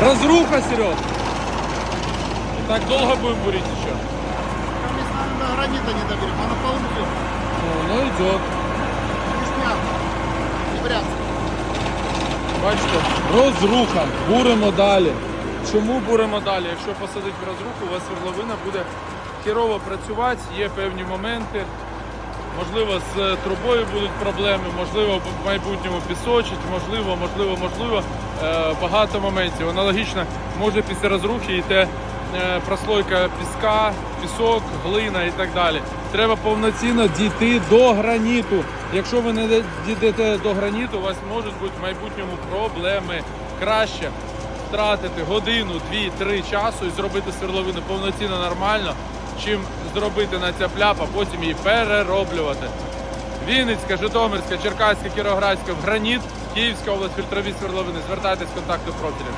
Разруха, Серег. Так долго будем бурить еще? Там, если надо, гранита не доберем, а на полу идет. Ну, ну идет. Не бряться. Бачите, розруха. Буримо далі. Чому буримо далі? Якщо посадити в розруху, у вас свердловина буде хірово працювати, є певні моменти. Можливо, з трубою будуть проблеми, можливо, в майбутньому пісочить, можливо, можливо, можливо. Е, багато моментів. Аналогічно може після розрухи йти е, прослойка піска, пісок, глина і так далі. Треба повноцінно дійти до граніту. Якщо ви не дійдете до граніту, у вас можуть бути в майбутньому проблеми. Краще втратити годину, дві, три часу і зробити сверловину повноцінно нормально, чим зробити на цяпляп, а потім її перероблювати. Вінницька, Житомирська, Черкаська, Кіроградська, в граніт, Київська область, фільтрові сверловини. Звертайтесь в контакту профілів.